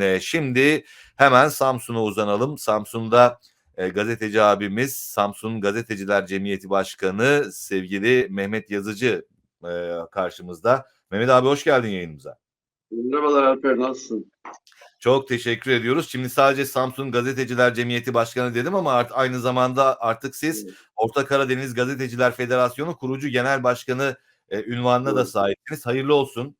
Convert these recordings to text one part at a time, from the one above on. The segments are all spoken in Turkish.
Ee, şimdi hemen Samsun'a uzanalım. Samsun'da e, gazeteci abimiz, Samsun Gazeteciler Cemiyeti Başkanı sevgili Mehmet Yazıcı e, karşımızda. Mehmet abi hoş geldin yayınımıza. Merhabalar Alper nasılsın? Çok teşekkür ediyoruz. Şimdi sadece Samsun Gazeteciler Cemiyeti Başkanı dedim ama art, aynı zamanda artık siz Evet. Orta Karadeniz Gazeteciler Federasyonu kurucu genel başkanı e, ünvanına da Evet. sahipsiniz. Hayırlı olsun.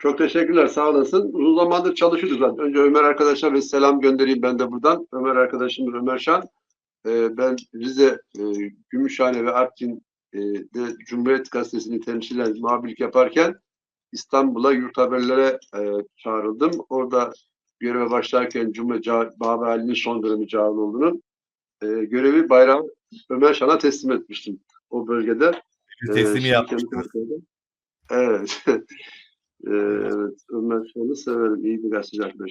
Çok teşekkürler sağ olasın. Uzun zamandır çalışıyorduk zaten. Önce Ömer arkadaşa bir selam göndereyim ben de buradan. Ömer arkadaşım Ömer Şan. Ee, ben Rize, e, Gümüşhane ve Artvin'de Cumhuriyet Gazetesi'ni temsilen muhabirlik yaparken İstanbul'a yurt haberlere e, çağrıldım. Orada göreve başlarken Cumhuriyet Bağ Ali'nin son dönemi Cağaloğlu'nun e, görevi bayrağı Ömer Şan'a teslim etmiştim o bölgede. Ee, teslimi yapmışsınız. kendisi- Evet. Ee, evet. Ömer Şan'ı severim. İyi bir gazeteci arkadaş.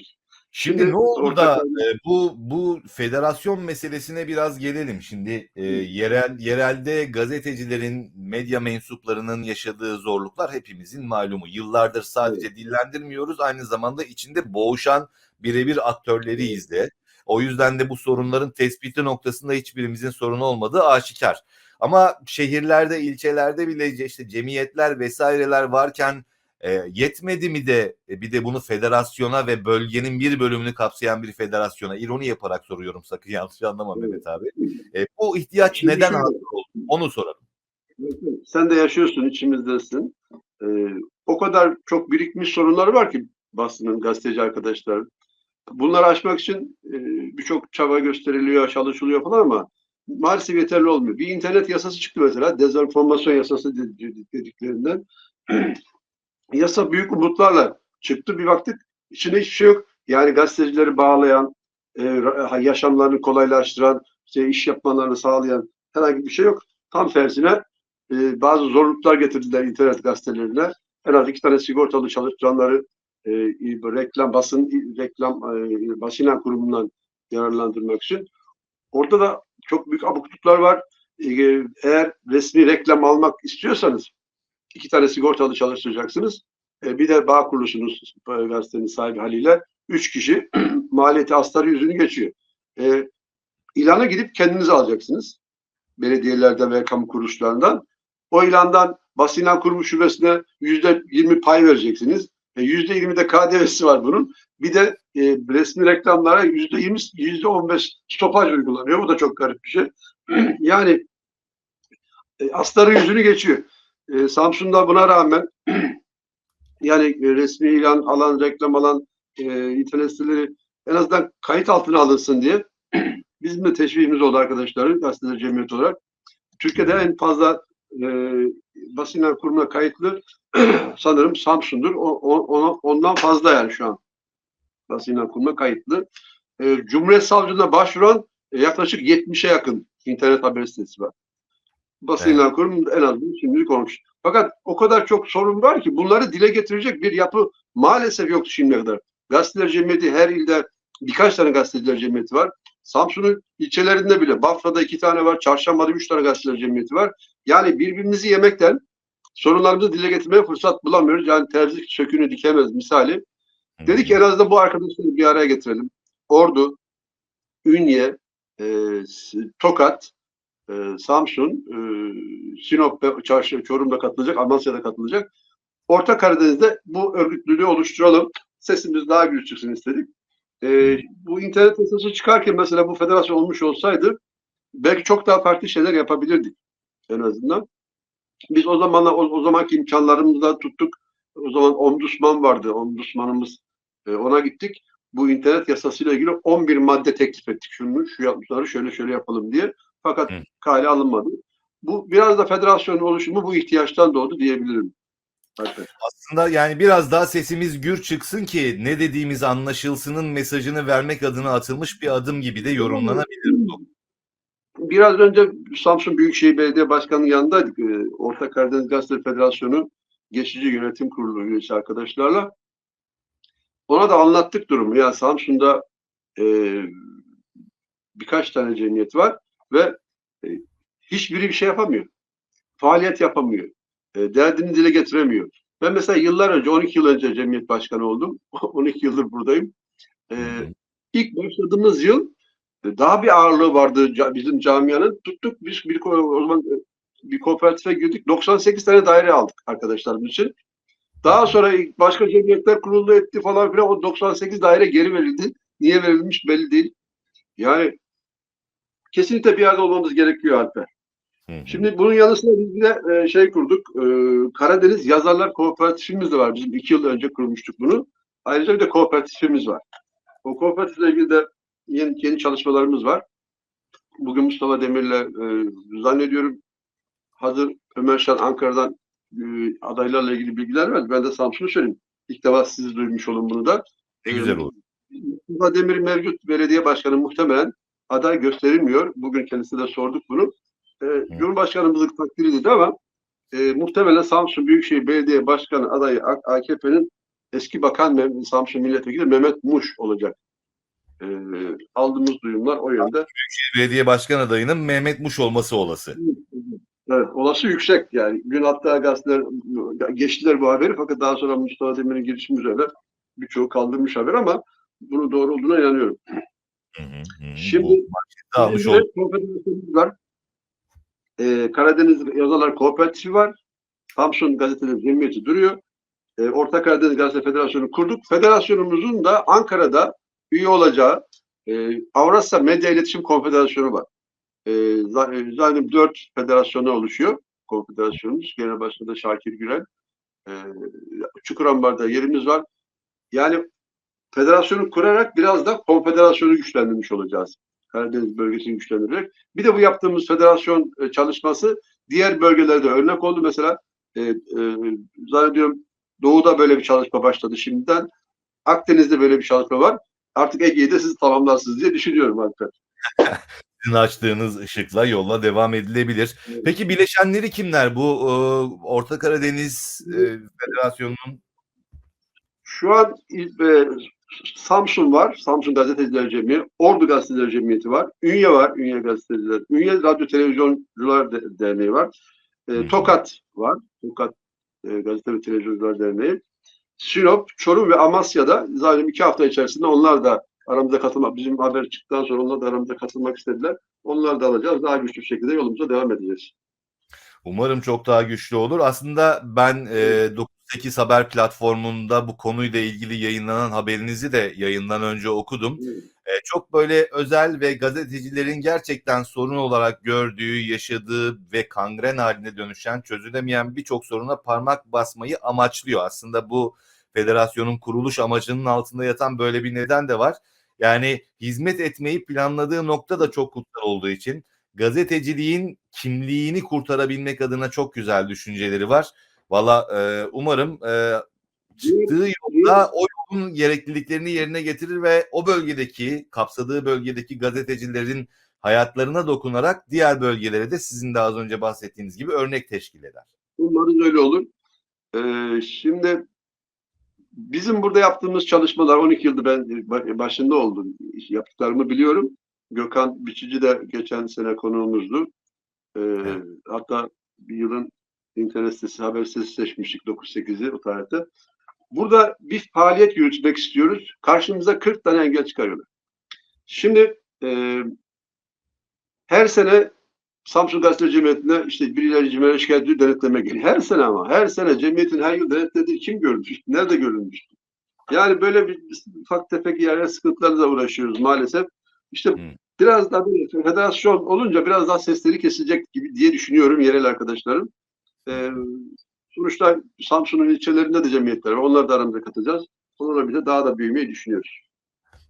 Şimdi Şimdi ne oldu da e, bu bu federasyon meselesine biraz gelelim. Şimdi e, yerel yerelde gazetecilerin, medya mensuplarının yaşadığı zorluklar hepimizin malumu. Yıllardır sadece dillendirmiyoruz, aynı zamanda içinde boğuşan birebir aktörleriyiz de. O yüzden de bu sorunların tespiti noktasında hiçbirimizin sorunu olmadığı aşikar. Ama şehirlerde, ilçelerde bile işte cemiyetler vesaireler varken e, yetmedi mi de e, bir de bunu federasyona ve bölgenin bir bölümünü kapsayan bir federasyona ironi yaparak soruyorum sakın yanlış anlama. Mehmet abi. E, bu ihtiyaç Şimdi neden hasıl oldu? Onu soralım. Sen de yaşıyorsun, içimizdesin. Ee, o kadar çok birikmiş sorunlar var ki basının, gazeteci arkadaşlar. Bunları aşmak için e, birçok çaba gösteriliyor, çalışılıyor falan ama maalesef yeterli olmuyor. Bir internet yasası çıktı mesela, dezenformasyon yasası de- dediklerinden. Yasa büyük umutlarla çıktı. Bir baktık içinde hiçbir şey yok. Yani gazetecileri bağlayan, e, yaşamlarını kolaylaştıran, işte iş yapmalarını sağlayan herhangi bir şey yok. Tam tersine e, bazı zorluklar getirdiler internet gazetelerine. En az iki tane sigortalı çalıştıranları e, reklam basın reklam e, basın ilan kurumundan yararlandırmak için. Orada da çok büyük abukluklar var. E, eğer resmi reklam almak istiyorsanız iki tane sigortalı çalıştıracaksınız. E, bir de bağ kurulusunuz e, gazetenin sahibi haliyle. Üç kişi maliyeti astarı yüzünü geçiyor. E, ilana gidip kendiniz alacaksınız. Belediyelerden ve kamu kuruluşlarından. O ilandan basın ilan kurumu şubesine yüzde yirmi pay vereceksiniz. E, Yüzde yirmi de KDV'si var bunun. Bir de e, resmi reklamlara yüzde yirmi, yüzde on beş stopaj uygulanıyor. Bu da çok garip bir şey. yani e, astarı yüzünü geçiyor. E, Samsun'da buna rağmen yani e, resmi ilan alan, reklam alan e, internet siteleri en azından kayıt altına alınsın diye bizim de teşvikimiz oldu arkadaşların gazeteler cemiyeti olarak. Türkiye'de en fazla e, basın ilan kurumuna kayıtlı sanırım Samsun'dur. O, o, ondan fazla yani şu an basın ilan kurumuna kayıtlı. E, Cumhuriyet Savcılığına başvuran e, yaklaşık 70'e yakın internet haber sitesi var. Basın Evet. ilan kurumu en azından şimdilik olmuş. Fakat o kadar çok sorun var ki bunları dile getirecek bir yapı maalesef yoktu şimdiye kadar. Gazeteler Cemiyeti her ilde birkaç tane gazeteler cemiyeti var. Samsun'un ilçelerinde bile Bafra'da iki tane var, Çarşamba'da üç tane gazeteler cemiyeti var. Yani birbirimizi yemekten sorunlarımızı dile getirmeye fırsat bulamıyoruz. Yani terzi sökünü dikemez misali. Dedik ki en azından bu arkadaşları bir araya getirelim. Ordu, Ünye, e, Tokat, e, Samsun, e, Sinop Çarşı, Çorum'da katılacak, Amasya'da katılacak. Orta Karadeniz'de bu örgütlülüğü oluşturalım. Sesimiz daha güçlü çıksın istedik. E, bu internet yasası çıkarken mesela bu federasyon olmuş olsaydı belki çok daha farklı şeyler yapabilirdik en azından. Biz o zamanla o, o zamanki imkanlarımızda tuttuk. O zaman ombudsman vardı. Ombudsmanımız e, ona gittik. Bu internet yasasıyla ilgili 11 madde teklif ettik. Şunu, şu yapmışları şöyle şöyle yapalım diye. Fakat Hı. kale alınmadı. Bu biraz da federasyonun oluşumu bu ihtiyaçtan doğdu diyebilirim. Aslında yani biraz daha sesimiz gür çıksın ki ne dediğimiz anlaşılsının mesajını vermek adına atılmış bir adım gibi de yorumlanabilir bu. Biraz önce Samsun Büyükşehir Belediye Başkanı'nın yanındaydık. Ee, Orta Karadeniz Gazete Federasyonu Geçici Yönetim Kurulu üyesi arkadaşlarla. Ona da anlattık durumu. Yani Samsun'da e, birkaç tane cemiyet var ve e, hiçbiri bir şey yapamıyor. Faaliyet yapamıyor. E, derdini dile getiremiyor. Ben mesela yıllar önce, 12 yıl önce cemiyet başkanı oldum. 12 yıldır buradayım. e, ilk başladığımız yıl e, daha bir ağırlığı vardı bizim camianın. Tuttuk biz bir o zaman e, bir kooperatife girdik. 98 tane daire aldık arkadaşlarımız için. Daha sonra başka cemiyetler kuruldu etti falan filan. O 98 daire geri verildi. Niye verilmiş belli değil. Yani kesinlikle bir yerde olmamız gerekiyor Alper. Hı hı. Şimdi bunun yanı sıra biz de e, şey kurduk. E, Karadeniz Yazarlar Kooperatifimiz de var. Bizim iki yıl önce kurmuştuk bunu. Ayrıca bir de kooperatifimiz var. O kooperatifle ilgili de yeni, yeni çalışmalarımız var. Bugün Mustafa Demir'le e, zannediyorum hazır Ömer Şan Ankara'dan e, adaylarla ilgili bilgiler verdi. Ben de Samsun'u söyleyeyim. İlk defa siz duymuş olun bunu da. Ne güzel olur. Mustafa Demir mevcut belediye başkanı muhtemelen aday gösterilmiyor. Bugün kendisine de sorduk bunu. Ee, Cumhurbaşkanımızın takdiri dedi ama e, muhtemelen Samsun Büyükşehir Belediye Başkanı adayı AKP'nin eski bakan Samsun Milletvekili Mehmet Muş olacak. Ee, aldığımız duyumlar o yönde. Belediye Başkan adayının Mehmet Muş olması olası. Evet, olası yüksek yani. Gün hatta gazeteler geçtiler bu haberi fakat daha sonra Mustafa Demir'in girişimi üzerine birçoğu kaldırmış haber ama bunu doğru olduğuna inanıyorum. Hı hı, hı. Şimdi- almış kooperatifimiz var. Ee, Karadeniz Yazarlar Kooperatifi var. Samsun Gazeteleri Cemiyeti duruyor. Ee, Orta Karadeniz Gazete Federasyonu kurduk. Federasyonumuzun da Ankara'da üye olacağı e, Avrasya Medya İletişim Konfederasyonu var. E, za- e, zaten dört federasyona oluşuyor konfederasyonumuz. Genel Başkanı Şakir Gürel. E, Çukurambar'da yerimiz var. Yani federasyonu kurarak biraz da konfederasyonu güçlendirmiş olacağız. Karadeniz bölgesini güçlendirerek. Bir de bu yaptığımız federasyon e, çalışması diğer bölgelerde örnek oldu. Mesela e, e, zannediyorum Doğu'da böyle bir çalışma başladı şimdiden. Akdeniz'de böyle bir çalışma var. Artık Ege'yi de siz tamamlarsınız diye düşünüyorum Alper. Sizin açtığınız ışıkla yolla devam edilebilir. Evet. Peki bileşenleri kimler? Bu e, Orta Karadeniz e, Federasyonu'nun Şu an e, Samsun var. Samsun Gazeteciler Cemiyeti. Ordu Gazeteciler Cemiyeti var. Ünye var. Ünye Gazeteciler. Ünye Radyo Televizyoncular De- Derneği var. E. Tokat var. Tokat e, Gazete ve Televizyoncular Derneği. Sinop, Çorum ve Amasya'da zaten iki hafta içerisinde onlar da aramıza katılmak, bizim haber çıktıktan sonra onlar da aramıza katılmak istediler. Onlar da alacağız. Daha güçlü bir şekilde yolumuza devam edeceğiz. Umarım çok daha güçlü olur. Aslında ben e, 98 Haber platformunda bu konuyla ilgili yayınlanan haberinizi de yayından önce okudum. E, çok böyle özel ve gazetecilerin gerçekten sorun olarak gördüğü, yaşadığı ve kangren haline dönüşen, çözülemeyen birçok soruna parmak basmayı amaçlıyor. Aslında bu federasyonun kuruluş amacının altında yatan böyle bir neden de var. Yani hizmet etmeyi planladığı nokta da çok kutsal olduğu için gazeteciliğin kimliğini kurtarabilmek adına çok güzel düşünceleri var. Valla e, umarım e, çıktığı yolda o yolun gerekliliklerini yerine getirir ve o bölgedeki, kapsadığı bölgedeki gazetecilerin hayatlarına dokunarak diğer bölgelere de sizin de az önce bahsettiğiniz gibi örnek teşkil eder. Umarız öyle olur. Ee, şimdi bizim burada yaptığımız çalışmalar 12 yıldır ben başında oldum. Yaptıklarımı biliyorum. Gökhan Biçici de geçen sene konuğumuzdu. Ee, Evet. Hatta bir yılın internet sitesi, haber sitesi seçmiştik 9-8'i o tarihte. Burada bir faaliyet yürütmek istiyoruz. Karşımıza 40 tane engel çıkarıyorlar. Şimdi e, her sene Samsun Gazeteci Cemiyeti'ne işte birileri cimere şikayet ediyor, denetleme geliyor. Her sene ama. Her sene cemiyetin her yıl denetlediği kim görmüş? Nerede görülmüş? Yani böyle bir ufak tefek yerler sıkıntılarla uğraşıyoruz maalesef. İşte Hı. biraz daha böyle federasyon olunca biraz daha sesleri kesilecek gibi diye düşünüyorum yerel arkadaşlarım. Ee, sonuçta Samsun'un ilçelerinde de cemiyetler var. Onları da aramıza katacağız. Onlarla bir de daha da büyümeyi düşünüyoruz.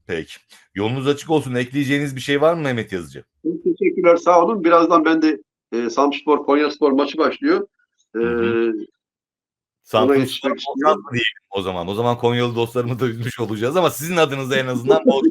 Peki. Yolunuz açık olsun. Ekleyeceğiniz bir şey var mı Mehmet Yazıcı? Teşekkürler sağ olun. Birazdan ben de e, Samspor Konyaspor maçı başlıyor. E, Hı Ona Samsun geçmek Spor istiyorum. diyelim o zaman. O zaman Konyalı dostlarımı da üzmüş olacağız ama sizin adınıza en azından bol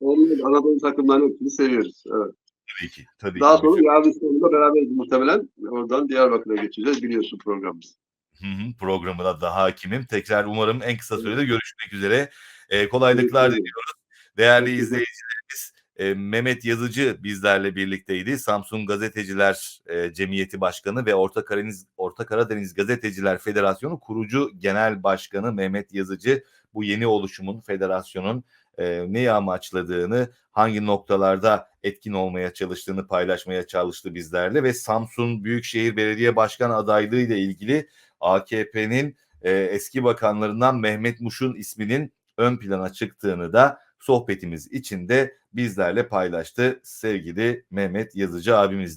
Onun Anadolu takımlarının hepsini seviyoruz. Evet. Tabii ki. Tabii Daha ki. sonra yarın sonunda beraberiz muhtemelen. Oradan Diyarbakır'a geçeceğiz. Biliyorsun programımız. Hı hı, programına da hakimim. Tekrar umarım en kısa sürede görüşmek üzere. Ee, kolaylıklar diliyoruz. Değerli izleyicilerimiz e, Mehmet Yazıcı bizlerle birlikteydi. Samsun Gazeteciler e, Cemiyeti Başkanı ve Orta Karadeniz Orta Karadeniz Gazeteciler Federasyonu kurucu genel başkanı Mehmet Yazıcı bu yeni oluşumun, federasyonun e, neyi amaçladığını, hangi noktalarda etkin olmaya çalıştığını paylaşmaya çalıştı bizlerle ve Samsun Büyükşehir Belediye Başkan adaylığı ile ilgili AKP'nin e, eski bakanlarından Mehmet Muş'un isminin ön plana çıktığını da sohbetimiz içinde bizlerle paylaştı sevgili Mehmet Yazıcı abimiz.